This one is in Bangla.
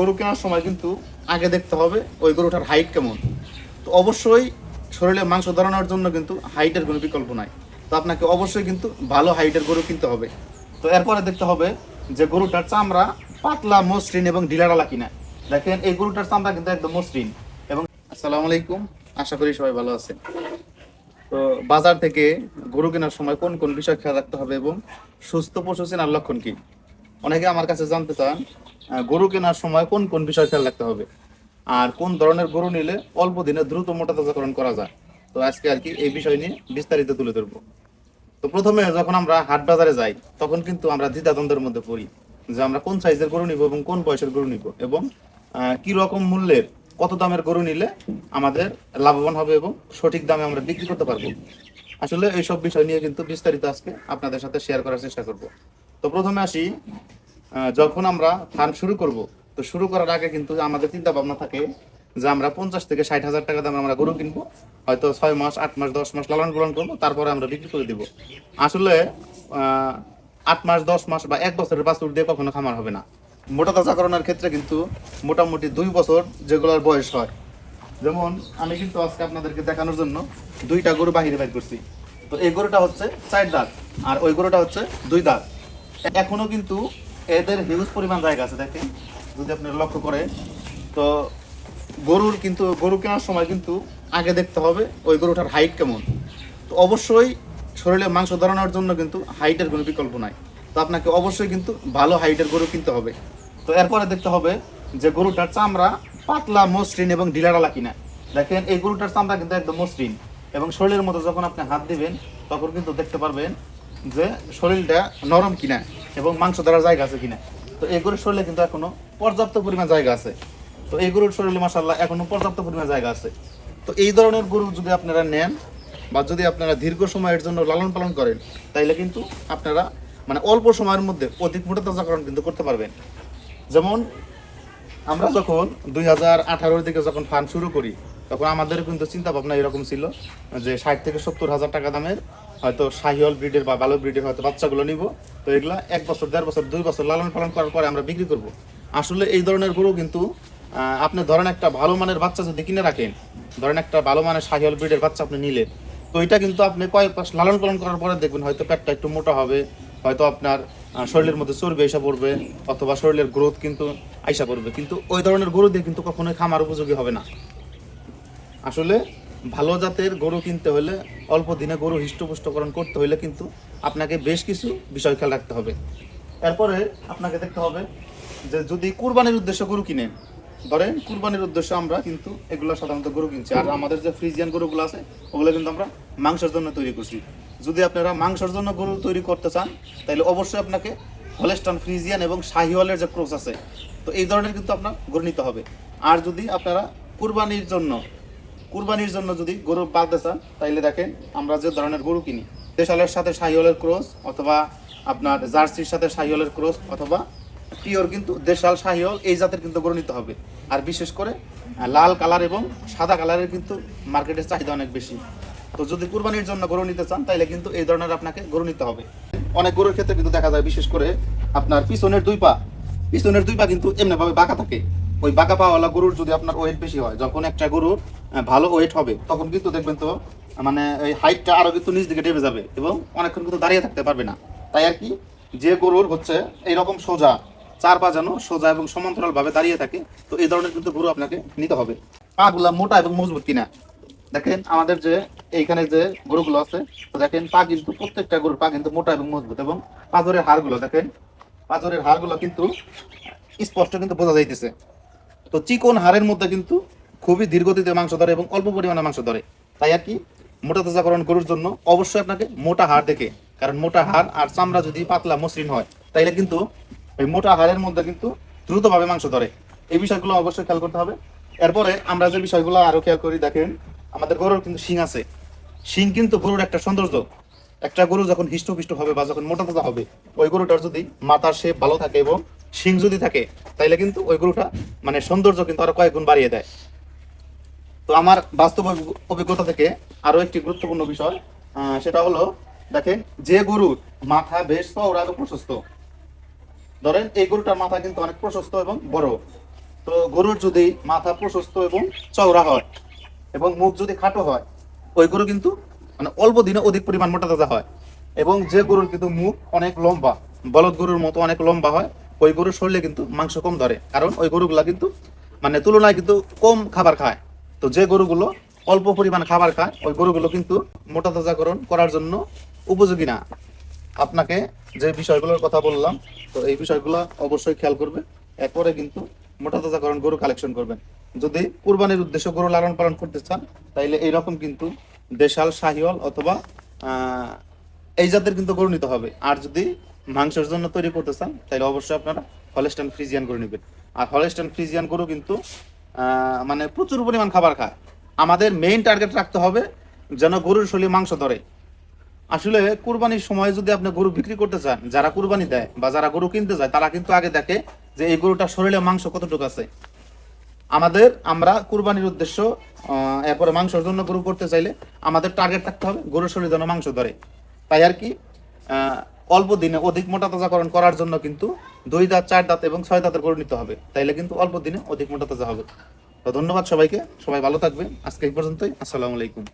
গরু কেনার সময় কিন্তু আগে দেখতে হবে ওই গরুটার হাইট কেমন। তো অবশ্যই শরীরে মাংস ধরানোর জন্য কিন্তু হাইটের কোনো বিকল্প নাই। তো আপনাকে অবশ্যই কিন্তু ভালো হাইটের গরু কিনতে হবে। তো এরপরে দেখতে হবে যে গরুটার চামড়া পাতলা, মসৃণ এবং ঢিলাডালা কিনা। দেখেন, এই গরুটার চামড়া কিন্তু একদম মসৃণ এবং আসসালামু আলাইকুম, আশা করি সবাই ভালো আছেন। তো বাজার থেকে গরু কেনার সময় কোন কোন বিষয় খেয়াল রাখতে হবে এবং সুস্থ পশু চেনার লক্ষণ কি? অনেকে আমার কাছে জানতে চান গরু কেনার সময় কোন কোন বিষয় খেয়াল রাখতে হবে? আর কোন ধরনের গরু নিলে অল্প দিনে দ্রুত মোটা তাজাকরণ করা যায়? তো আজকে আর কি এই বিষয় নিয়ে বিস্তারিত তুলে ধরবো। তো প্রথমে যখন আমরা হাট বাজারে যাই, তখন কিন্তু আমরা দ্বিধাদ্বন্দ্বের মধ্যে পড়ি যে আমরা কোন সাইজের গরু নিব এবং কোন বয়সের গরু নিব এবং কি রকম মূল্যের, কত দামের গরু নিলে আমাদের লাভবান হবে এবং সঠিক দামে আমরা বিক্রি করতে পারব? আসলে এইসব বিষয় নিয়ে কিন্তু বিস্তারিত আজকে আপনাদের সাথে শেয়ার করার চেষ্টা করব। তো প্রথমে আসি যখন আমরা ফার্ম শুরু করব, তো শুরু করার আগে কিন্তু আমাদের চিন্তা ভাবনা থাকে যে আমরা পঞ্চাশ থেকে ষাট হাজার টাকা দামে আমরা গরু কিনবো, হয়তো ছয় মাস, আট মাস, দশ মাস লালন পালন করব, তারপরে আমরা বিক্রি করে দিব। আসলে আট মাস, দশ মাস বা এক বছরের বাছুর দিয়ে কখনো খামার হবে না। মোটা তাজাকরণের ক্ষেত্রে কিন্তু মোটামুটি দুই বছর যেগুলোর বয়স হয়। যেমন, আমি কিন্তু আজকে আপনাদেরকে দেখানোর জন্য দুইটা গরু বাহিরে বাইর করছি। তো এই গরুটা হচ্ছে চার দাঁত, আর ওই গরুটা হচ্ছে দুই দাঁত। এখনও কিন্তু এদের হিউজ পরিমাণ জায়গা আছে, দেখেন, যদি আপনি লক্ষ্য করে। তো গরুর কিন্তু, গরু কেনার সময় কিন্তু আগে দেখতে হবে ওই গরুটার হাইট কেমন। তো অবশ্যই শরীরে মাংস ধরানোর জন্য কিন্তু হাইটের কোনো বিকল্প নাই। তো আপনাকে অবশ্যই কিন্তু ভালো হাইটের গরু কিনতে হবে। তো এরপরে দেখতে হবে যে গরুটার চামড়া পাতলা, মসৃণ এবং ঢিলাডালা কিনা দেখেন, এই গরুটার চামড়া কিন্তু একদম মসৃণ। এবং শরীরের মতো যখন আপনি হাত দিবেন, তখন কিন্তু দেখতে পারবেন যে শরীরটা নরম কিনা। এবং মাংস ধরার জায়গা আছে কিনা। তো এই গরুর শরীরে কিন্তু এখনও পর্যাপ্ত পরিমাণ জায়গা আছে। তো এই গরুর শরীরে মাসাল্লাহ এখনও পর্যাপ্ত পরিমাণ জায়গা আছে। তো এই ধরনের গরু যদি আপনারা নেন বা যদি আপনারা দীর্ঘ সময়ের জন্য লালন পালন করেন, তাইলে কিন্তু আপনারা মানে অল্প সময়ের মধ্যে অধিক মোটা তাজাকরণ কিন্তু করতে পারবেন। যেমন আমরা যখন দুই হাজার আঠারোর দিকে যখন ফার্ম শুরু করি, তখন আমাদের কিন্তু চিন্তা ভাবনা এরকম ছিল যে ষাট থেকে সত্তর হাজার টাকা দামের হয়তো শাহিওয়াল ব্রিডের বা ভালো ব্রিডের হয়তো বাচ্চাগুলো নিব। তো এগুলা এক বছর, দেড় বছর, দুই বছর লালন পালন করার পরে আমরা বিক্রি করব। আসলে এই ধরনের গরু কিন্তু আপনি ধরেন একটা ভালো মানের বাচ্চা যদি কিনে রাখেন, ধরেন একটা ভালো মানের শাহিওয়াল ব্রিডের বাচ্চা আপনি নিলেন, তো এটা কিন্তু আপনি কয়েক মাস লালন পালন করার পরে দেখবেন হয়তো পেটটা একটু মোটা হবে, হয়তো আপনার শরীরের মধ্যে চর্বি আইসা পড়বে, অথবা শরীরের গ্রোথ কিন্তু আইসা পড়বে। কিন্তু ওই ধরনের গরু দিয়ে কিন্তু কখনোই খামার উপযোগী হবে না। আসলে ভালো জাতের গরু কিনতে হলে অল্প দিনে গরু হৃষ্টপুষ্টকরণ করতে হলে কিন্তু আপনাকে বেশ কিছু বিষয় খেয়াল রাখতে হবে। এরপরে আপনাকে দেখতে হবে যে যদি কুরবানির উদ্দেশ্যে গরু কিনেন ধরেন কুরবানির উদ্দেশ্যে আমরা কিন্তু এগুলো সাধারণত গরু কিনছি। আর আমাদের যে ফ্রিজিয়ান গরুগুলো আছে, ওগুলো কিন্তু আমরা মাংসের জন্য তৈরি করছি। যদি আপনারা মাংসের জন্য গরু তৈরি করতে চান, তাহলে অবশ্যই আপনাকে হলেস্টন ফ্রিজিয়ান এবং শাহিওয়ালের যে ক্রোস আছে, তো এই ধরনের কিন্তু আপনার গরু নিতে হবে। আর যদি আপনারা কুরবানির জন্য কুরবানির জন্য যদি গরু পালতে চান, তাইলে দেখেন আমরা যে ধরনের গরু কিনি, দেশালের সাথে শাহিওয়ালের ক্রস অথবা আপনার জার্সির সাথে শাহিওয়ালের ক্রস অথবা পিওর কিন্তু দেশাল শাহিওল এই জাতের কিন্তু গরু নিতে হবে। আর বিশেষ করে লাল কালার এবং সাদা কালারের কিন্তু মার্কেটের চাহিদা অনেক বেশি। তো যদি কুরবানির জন্য গরু নিতে চান, তাইলে কিন্তু এই ধরনের আপনাকে গরু নিতে হবে। অনেক গরুর ক্ষেত্রে কিন্তু দেখা যায়, বিশেষ করে আপনার পিছনের দুই পা, পিছনের দুই পা কিন্তু এমনিভাবে বাঁকা থাকে। ওই বাঁকা পাওয়ালা গরুর যদি আপনার ওয়েট বেশি হয়, যখন একটা গরুর ভালো ওয়েট হবে, তখন কিন্তু দেখবেন তো মানে এই হাইটটা আরও কিন্তু নিচ দিকে ডেবে যাবে এবং অনেকক্ষণ কিন্তু দাঁড়িয়ে থাকতে পারবে না। তাই আর কি, যে গরুর হচ্ছে এইরকম সোজা, চার পা যেন সোজা এবং সমান্তরাল ভাবে দাঁড়িয়ে থাকে, তো এই ধরনের কিন্তু গরু আপনাকে নিতে হবে। পাগুলা মোটা এবং মজবুত কিনা। দেখেন আমাদের যে এইখানে যে গরুগুলো আছে তো দেখেন পা কিন্তু প্রত্যেকটা গরুর পা কিন্তু মোটা এবং মজবুত এবং পাঁজরের হাড়গুলো, দেখেন, পাঁজরের হাড়গুলো কিন্তু স্পষ্ট কিন্তু বোঝা যাইতেছে। তো চিকন হাড়ের মধ্যে কিন্তু খুবই ধীরগতিতে মাংস ধরে এবং অল্প পরিমাণে মাংস ধরে। তাই আর কি, মোটা তাজাকরণ গরুর জন্য অবশ্যই আপনাকে মোটা হাড় দেখে, কারণ মোটা হাড় আর চামড়া যদি পাতলা মসৃণ হয়, তাইলে কিন্তু ওই মোটা হাড়ের মধ্যে কিন্তু দ্রুতভাবে মাংস ধরে। এই বিষয়গুলো অবশ্যই খেয়াল করতে হবে। এরপরে আমরা যে বিষয়গুলো আরও খেয়াল করি, দেখেন, আমাদের গরুর কিন্তু শিং আছে। শিং কিন্তু গরুর একটা সৌন্দর্য। একটা গরু যখন হিষ্টপুষ্ট হবে বা যখন মোটা তাজা হবে, ওই গরুটার যদি মাথার শেপ ভালো থাকে এবং শিং যদি থাকে, তাইলে কিন্তু ওই গরুটা মানে সৌন্দর্য কিন্তু আরও কয়েক গুণ বাড়িয়ে দেয়। তো আমার বাস্তব অভিজ্ঞতা থেকে আরও একটি গুরুত্বপূর্ণ বিষয় সেটা হলো, দেখেন, যে গরুর মাথা বেশ চওড়া এবং প্রশস্ত, ধরেন এই গরুটার মাথা কিন্তু অনেক প্রশস্ত এবং বড়, তো গরুর যদি মাথা প্রশস্ত এবং চওড়া হয় এবং মুখ যদি খাটো হয়, ওই গরু কিন্তু মানে অল্প দিনে অধিক পরিমাণ মোটা তাজা হয় এবং যে গরুর কিন্তু মুখ অনেক লম্বা, বলদ গরুর মতো অনেক লম্বা হয় ওই গরুর শরীরে কিন্তু মাংস কম ধরে। কারণ ওই গরুগুলা কিন্তু মানে তুলনায় কিন্তু কম খাবার খায়। তো যে গরুগুলো অল্প পরিমাণ খাবার খায়, ওই গরুগুলো কিন্তু মোটা তাজাকরণ করার জন্য উপযোগী না। আপনাকে যে বিষয়গুলোর কথা বললাম, তো এই বিষয়গুলো অবশ্যই খেয়াল করবে এরপরে কিন্তু মোটা তাজাকরণ গরু কালেকশন করবেন। যদি কুরবানির উদ্দেশ্যে গরু লালন পালন করতে চান, তাইলে এইরকম কিন্তু দেশাল, শাহিওয়াল অথবা এই জাতের কিন্তু গরু নিতে হবে। আর যদি মাংসের জন্য তৈরি করতে চান তাহলে অবশ্যই আপনারা হলেস্টান ফ্রিজিয়ান করে নেবেন। আর হলেস্টান ফ্রিজিয়ান গরু কিন্তু মানে প্রচুর পরিমাণ খাবার খায়। আমাদের মেইন টার্গেট রাখতে হবে যেন গরুর শরীরে মাংস ধরে। আসলে কুরবানির সময় যদি আপনি গরু বিক্রি করতে চান, যারা কুরবানি দেয় বা যারা গরু কিনতে যায়, তারা কিন্তু আগে দেখে যে এই গরুটার শরীরে মাংস কতটুকু আছে। আমাদের, আমরা কুরবানির উদ্দেশ্য এরপরে মাংসের জন্য গরু করতে চাইলে আমাদের টার্গেট রাখতে হবে গরুর শরীরে যেন মাংস ধরে। তাই আর কি অল্প দিনে অধিক মোটা তাজাকরণ করার জন্য কিন্তু দুই দাঁত, চার দাঁত এবং ছয় দাঁতের করে নিতে হবে। তাইলে কিন্তু অল্প দিনে অধিক মোটা তাজা হবে। তো ধন্যবাদ সবাইকে। সবাই ভালো থাকবে আজকে এই পর্যন্তই। আসসালামু আলাইকুম।